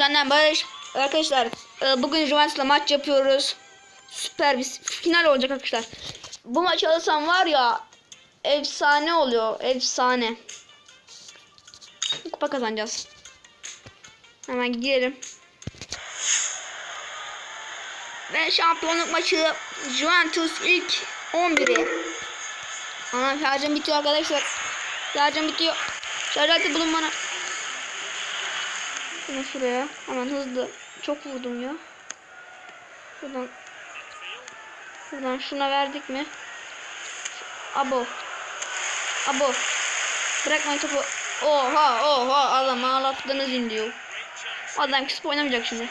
Herkese Barış. Arkadaşlar e, bugün Juventus'la maç yapıyoruz. Süper bir final olacak arkadaşlar. Bu maçı alırsam var ya efsane oluyor. Efsane. Kupa kazanacağız. Hemen gidelim. Ve şampiyonluk maçı Juventus ilk 11'i. Ana şarjım bitiyor arkadaşlar. Şarjım bitiyor. Şarj aleti bulun bana. Şunu şuraya. Hemen hızlı. Çok vurdum ya. Buradan. Buradan şuna verdik mi? Abo. Abo. Bırakmayın topu. Oha oha adam ağlattınız indiyor. Adam kısıp oynamayacak şimdi.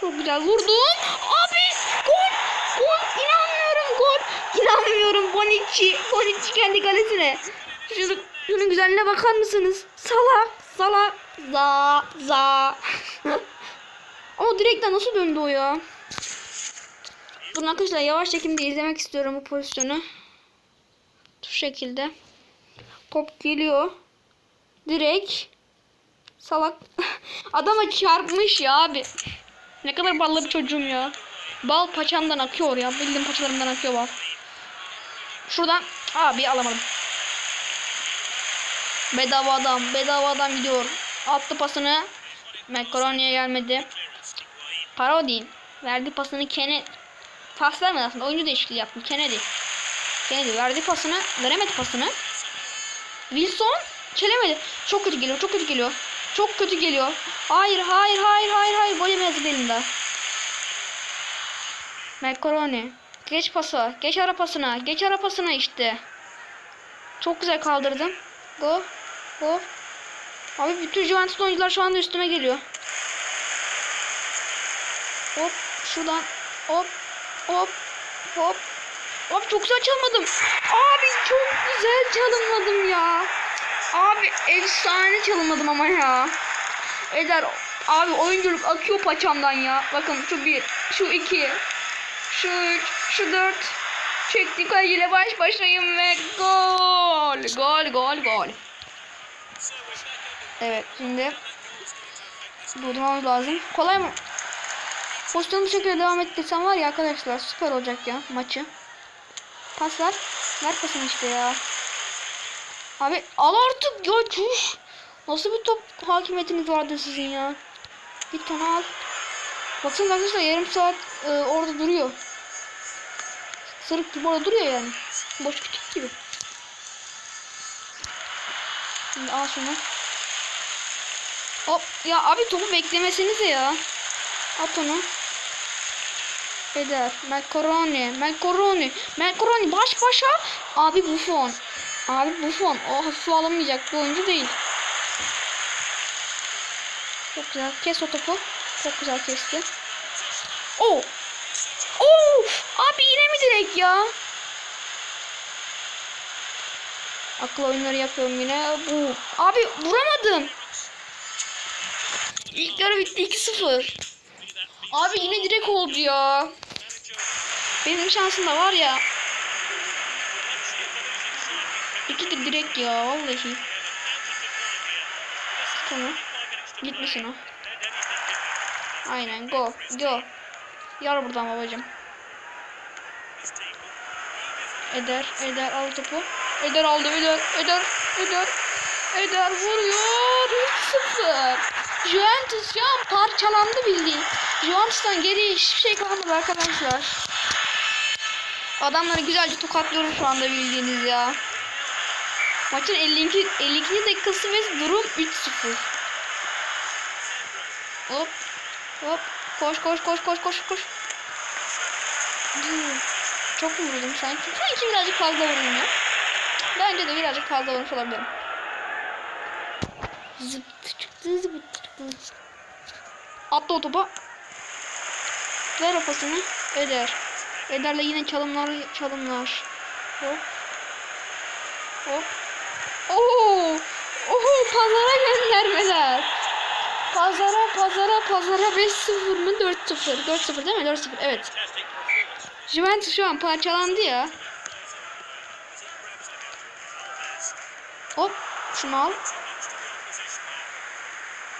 Çok güzel vurdum. Abi gol. Gol. İnanmıyorum gol. İnanmıyorum Bonucci. Bonucci kendi kalesine. Şunu, şunun güzelliğine bakar mısınız? Salak. Salak. Za. Za. Ama direkten nasıl döndü o ya? Bunu arkadaşlar yavaş çekimde izlemek istiyorum bu pozisyonu. Şu şekilde. Top geliyor. Direkt. Salak. Adama çarpmış ya abi. Ne kadar ballı bir çocuğum ya. Bal paçamdan akıyor ya. Bildiğim paçalarımdan akıyor bal. Şuradan. Abi alamadım. Bedava adam. Bedava adam gidiyor. Attı pasını. Macaroni'ye gelmedi. Parodi. Verdi pasını Kene. Pas vermedi aslında. Oyuncu değişikliği yaptı. Kennedy. Kennedy verdi pasını. Veremedi pasını. Wilson çelemedi. Çok kötü geliyor. Çok kötü geliyor. Çok kötü geliyor. Hayır hayır hayır hayır hayır. Gol yemez elimde. Macaroni. Geç pası. Geç ara pasına. Geç ara pasına işte. Çok güzel kaldırdım. Go. Go. Abi bütün Juventus oyuncular şu anda üstüme geliyor. Hop. Şuradan. Hop. Hop. Hop. Hop çok güzel çalmadım. Abi çok güzel çalınmadım ya. Abi efsane çalınmadım ama ya. Eder abi oyunculuk akıyor paçamdan ya. Bakın şu bir, şu iki, şu üç, şu dört. Çektik ile baş başayım ve gol. Gol gol gol. Evet şimdi durdurmamız lazım. Kolay mı? Pozisyonu bu şekilde devam ettirsem var ya arkadaşlar süper olacak ya maçı. Pas ver. Pasını işte ya. Abi al artık ya. Nasıl bir top hakimiyetiniz vardı sizin ya. Bir tane al. Bakın arkadaşlar yarım saat e, orada duruyor. Sırık gibi orada duruyor yani. Boş kütük gibi. Şimdi al şunu. Hop ya abi topu beklemesinize ya. At onu. Eder. Macaroni. Macaroni. Macaroni baş başa. Abi Buffon. Abi Buffon. O hafife alamayacak bir oyuncu değil. Çok güzel. Kes o topu. Çok güzel kesti. Oo. Oo. Abi yine mi direkt ya? Akıl oyunları yapıyorum yine. Bu. Abi vuramadım. İlk yarı bitti 2-0. Abi yine direkt oldu ya. Benim şansım da var ya. İki de direkt ya vallahi. Tamam. Gitmesin o. Aynen go. Go. Yar buradan babacım. Eder. Eder al topu. Eder aldı. Eder. Eder. Eder. Eder vuruyor. 3-0. Juventus şu an parçalandı bildiğin. Juventus'tan geriye hiçbir şey kalmadı arkadaşlar. Adamları güzelce tokatlıyorum şu anda bildiğiniz ya. Maçın 52. 52. dakikası ve durum 3-0. Hop. Hop. Koş koş koş koş koş koş. Çok vurdum sanki? Sanki birazcık fazla vurdum ya. Bence de birazcık fazla vurmuş olabilirim. Zıptı çıktı zıptı çıktı. Attı o topa. Ver o pasını. Eder. Eder'le yine çalımlar çalımlar. Hop. Hop. Oo! Oho pazara göndermeler. Pazara pazara pazara 5-0 mı 4-0? 4-0 değil mi? 4-0 evet. Juventus şu an parçalandı ya. Hop şunu al.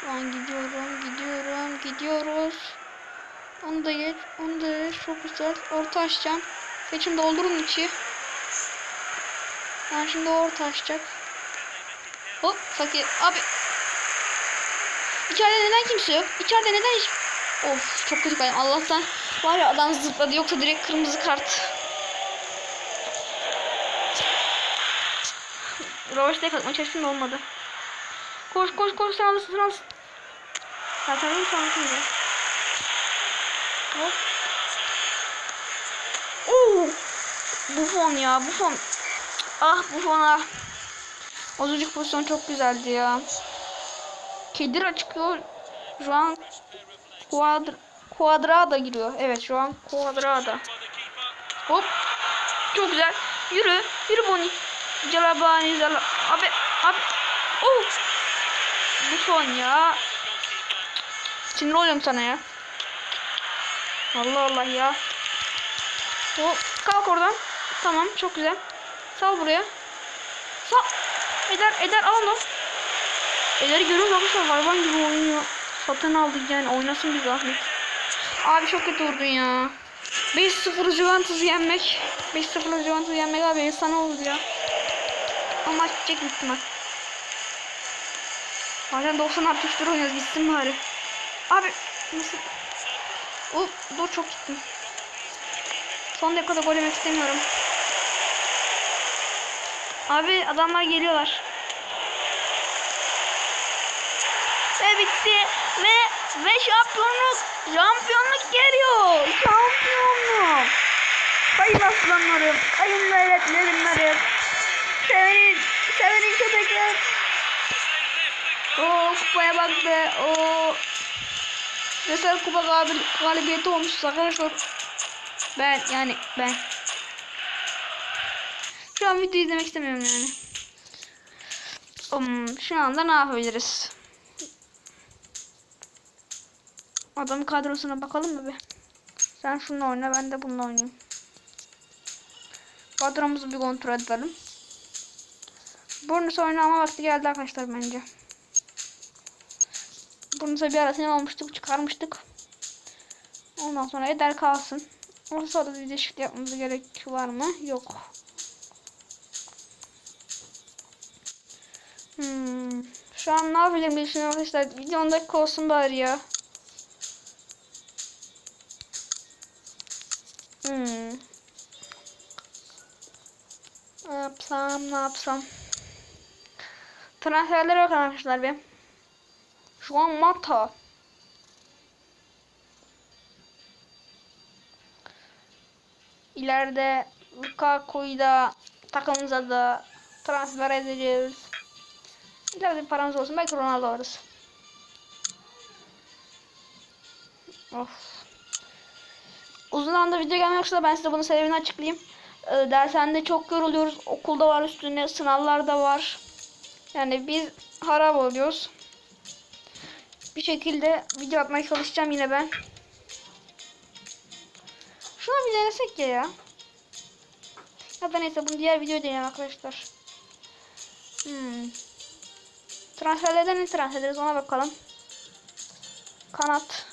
An gidiyorum, gidiyorum, gidiyoruz. Onu da geç, onu da geç. Çok güzel. Orta açacağım. Seçim doldurun içi. Ben şimdi orta açacak. Hop fakir. Abi. İçeride neden kimse yok? İçeride neden hiç... Of çok kötü kaydım. Allah'tan var ya adam zıpladı yoksa direkt kırmızı kart. Rövaştaya kalkmaya çalıştım da olmadı. Koş koş koş sen alırsın sen alırsın. Zaten benim şansım ya. Hop. Oo. Buffon ya Buffon. Ah Buffon ah. Az önceki pozisyon çok güzeldi ya. Kedira çıkıyor. Şu an Quadra, Quadrada giriyor. Evet şu an Quadrada. Hop. Çok güzel. Yürü. Yürü Boni. Calabani Zala. Abi. Abi. Oh. Buffon ya. Sinir oluyorum sana ya. Allah Allah ya. Hop. Kalk oradan. Tamam çok güzel. Sal buraya. Sal. Eder eder al onu. Eder'i görüyoruz arkadaşlar hayvan gibi oynuyor. Satın aldık yani oynasın bir zahmet. Abi çok kötü vurdun ya. 5-0 Juventus'u yenmek. 5-0 Juventus'u yenmek abi insan olur ya. Ama maç bitecek büyük ihtimal. Zaten 90 artı 3 oynuyoruz gitsin bari. Abi nasıl? Hop dur çok gittim. Son dakikada gol yemek istemiyorum. Abi adamlar geliyorlar. Ve bitti. Ve ve şampiyonluk şampiyonluk geliyor. Şampiyonluk. Kayın aslanlarım, kayın veletlerimlerim. Sevenin, sevenin köpekler. O kupaya bak be. O Resel kupa gal galibiyeti olmuş arkadaşlar. Ben yani ben. Şu an video izlemek istemiyorum yani. Um, şu anda ne yapabiliriz? Adamın kadrosuna bakalım mı bir? Sen şununla oyna ben de bununla oynayayım. Kadromuzu bir kontrol edelim. Burnus oynama vakti geldi arkadaşlar bence. Burnus'a bir ara sinir olmuştuk çıkarmıştık. Ondan sonra eder kalsın. Orta sırada bir değişiklik yapmamız gerek var mı? Yok. Hmm. Şu an ne yapabilirim diye düşünüyorum arkadaşlar. Video 10 dakika olsun bari ya. Hmm. Ne yapsam ne yapsam. Transferlere bakın arkadaşlar bir. Şu an Mata. İleride Lukaku'yu da takımımıza da transfer edeceğiz. İleride paramız olsun. Belki Ronaldo alırız. Of. Uzun anda video gelmek yoksa ben size bunun sebebini açıklayayım. Ee, dershanede çok yoruluyoruz. Okulda var üstüne sınavlar da var. Yani biz harap oluyoruz. Bir şekilde video atmaya çalışacağım yine ben. Şuna bir denesek ya ya. Ya da neyse bunu diğer videoda deneyelim arkadaşlar. Hmm. Transferlerden ne transfer ederiz ona bakalım. Kanat.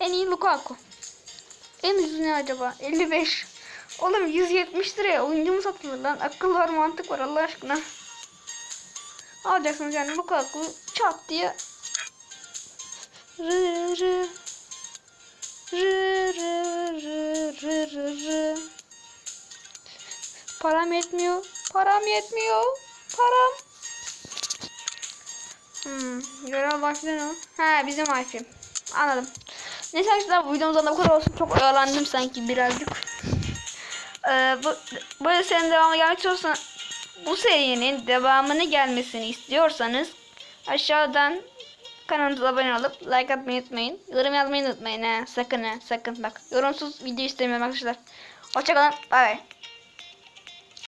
En iyi Lukaku. En ucuz ne acaba? 55. Oğlum 170 liraya oyuncu mu satılır lan? Akıl var mantık var Allah aşkına. Alacaksınız yani Lukaku çat diye. Rı rı. Rı rı rı rı rı rı. Param yetmiyor. Param yetmiyor. Param. Hmm, görev başlıyor. Ha bizim Wi-Fi. Anladım. Neyse arkadaşlar bu videomuzdan da bu kadar olsun. Çok oyalandım sanki birazcık. Ee, bu, bu serinin devamı gelmek istiyorsan bu serinin devamını gelmesini istiyorsanız aşağıdan kanalımıza abone olup like atmayı unutmayın. Yorum yazmayı unutmayın ha. Sakın ha sakın bak. Yorumsuz video istemiyorum arkadaşlar. Hoşçakalın. Bay bay.